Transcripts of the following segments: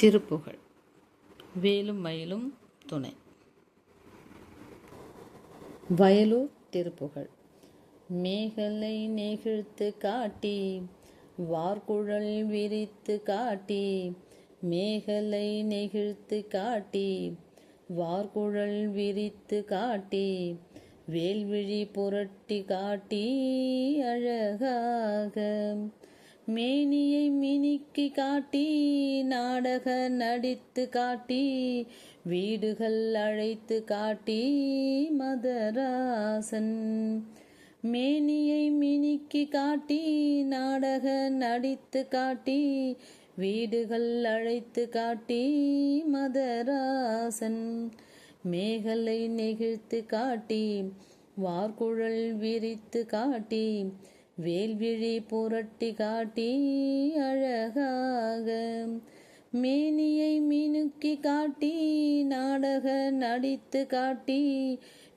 திருப்புகழ் வேலும் வயலும் துணை. வயலூர் திருப்புகழ் மேகலை நெகிழ்த்து காட்டி வார்குழல் விரித்து காட்டி மேகலை நெகிழ்த்து காட்டி வார்குழல் விரித்து காட்டி வேல்விழி புரட்டி காட்டி அழகாக. மேனியை மினுக்கி காட்டி நாடக நடித்து காட்டி வீடுகள் அழைத்து காட்டி மதராசன். மேனியை மினுக்கி காட்டி நாடக நடித்து காட்டி வீடுகள் அழைத்து காட்டி மதராசன். மேகலை நெகிழ்த்து காட்டி வார்குழல் விரித்து காட்டி வேல்விழி புரட்டி காட்டி அழகாக மேனியை மினுக்கி காட்டி நாடக நடித்து காட்டி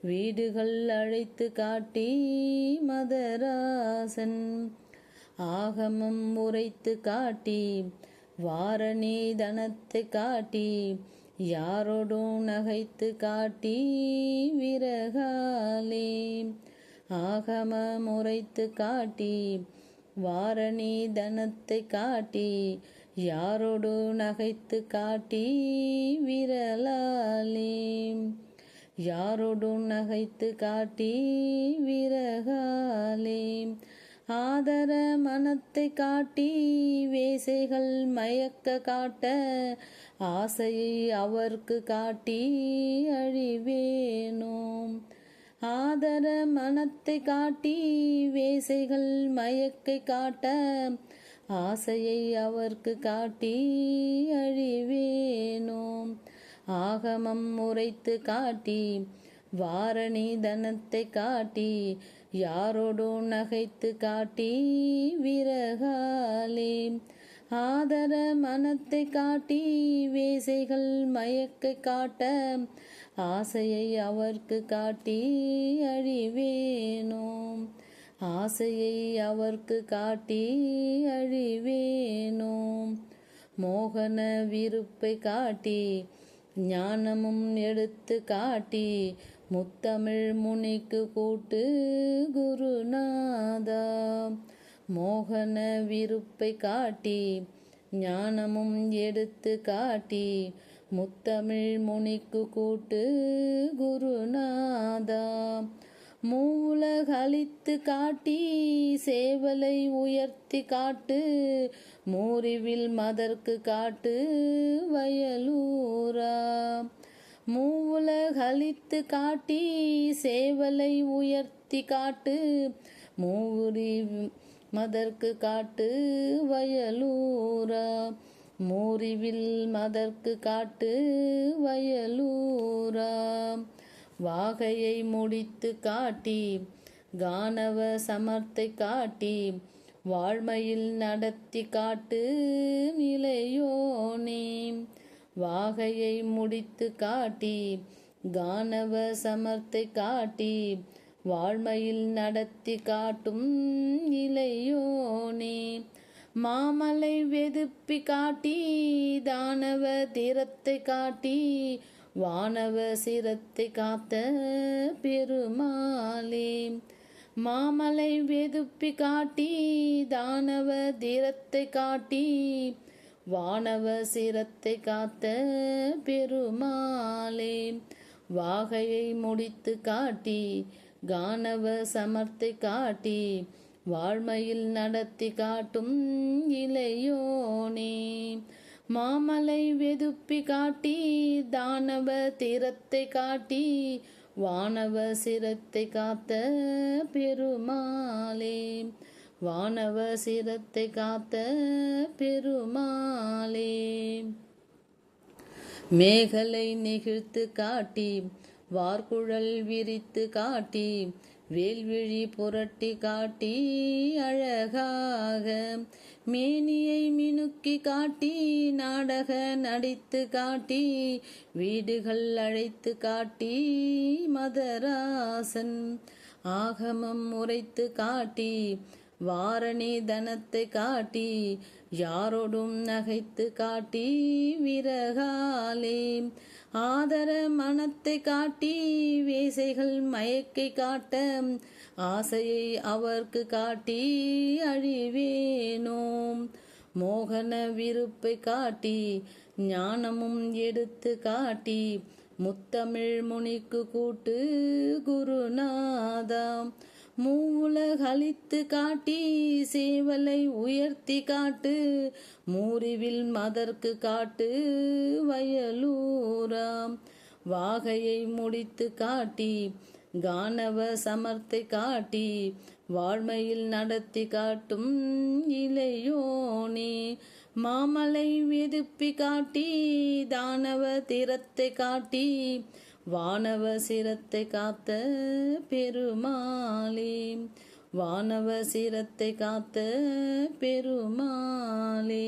வீடுகள் அழைத்து காட்டி மதராசன் ஆகமம் உரைத்து காட்டி வாரணி தனத்து காட்டி யாரோடும் நகைத்து காட்டி விரகாலே ஆகம முறைத்து காட்டி வாரணி தனத்தை காட்டி யாரோடு நகைத்து காட்டி விரலாலே? யாரோடு நகைத்து காட்டி விரகாலே? ஆதர மனத்தை காட்டி வேசைகள் மயக்க காட்ட ஆசையை அவர்க்கு காட்டி அழிவேனோம் ஆதர மனத்தை காட்டி வேசைகள் மயக்கை காட்ட ஆசையை அவர்க்கு காட்டி அழிவேனோம் ஆகமம் உரைத்து காட்டி வாரணி தனத்தை காட்டி யாரோடு நகைத்து காட்டி விரகாலே ஆதர மனத்தை காட்டி வேசைகள் மயக்க காட்ட ஆசையை அவர்க்கு காட்டி அழிவேனோம். ஆசையை அவர்க்கு காட்டி அழிவேனோம். மோகன விருப்பை காட்டி ஞானமும் எடுத்து காட்டி முத்தமிழ் முனிக்கு கூட்டு குருநாதா. மோகன விருப்பை காட்டி ஞானமும் எடுத்து காட்டி முத்தமிழ் முனிக்கு கூட்டு குருநாதா. மூலகழித்து காட்டி சேவலை உயர்த்தி காட்டு மூரிவில் மதற்கு காட்டு வயலூரா. மூவுலகழித்து காட்டி சேவலை உயர்த்தி காட்டு மூரி மதற்கு காட்டு வயலூரா. மூரிவில் மதற்கு காட்டு வயலூரா. வாகையை முடித்து காட்டி கானவ சமர்த்தை காட்டி வாழ்மையில் நடத்தி காட்டு நிலையோனே. வாகையை முடித்து காட்டி கானவ சமர்த்தை காட்டி வாழ்மையில் நடத்தி காட்டும் இளையோனே. மாமலை வெதுப்பி காட்டி தானவ தீரத்தை காட்டி வானவ சிரத்தை காத்த பெருமாளே. மாமலை வெதுப்பி காட்டி தானவ தீரத்தை காட்டி வானவ சிரத்தை காத்த பெருமாளே. வாகையை முடித்து காட்டி கானவ சமர்த்தி காட்டி வாழ்மையில் நடத்தி காட்டும் இளையோனே மாமலை வெதுப்பி காட்டி தானவ தீரத்தை காட்டி வானவ சிரத்தை காத்த பெருமாளே வானவ சிரத்தை காத்த பெருமாளே மேகலை நெகிழ்த்து காட்டி வார்குழல் விரித்து காட்டி வேல்விழி புரட்டி காட்டி அழகாக மேனியை மினுக்கி காட்டி நாடக நடித்து காட்டி வீடுகள் அழைத்து காட்டி மதராசன் ஆகமம் உரைத்து காட்டி வாரணி தனத்தை காட்டி யாரோடும் நகைத்து காட்டி விரகாலே ஆதர மனத்தை காட்டி வேசைகள் மயக்கை காட்ட ஆசையை அவர்க்கு காட்டி அழிவேனோம். மோகன விருப்பை காட்டி ஞானமும் எடுத்து காட்டி முத்தமிழ் முனிக்கு கூட்டு குருநாதாம் மூலகளித்து காட்டி சேவலை உயர்த்தி காட்டு மூறிவில் மதற்கு காட்டு வயலூராம். வாகையை முடித்து காட்டி கானவ சமர்த்தை காட்டி வாழ்மையில் நடத்தி காட்டும் இளையோனே. மாமலை வெதுப்பி காட்டி தானவ திறத்தை காட்டி வானவ சிரத்தை காத்த பெருமாளே. வானவ சிரத்தை காத்த பெருமாளே.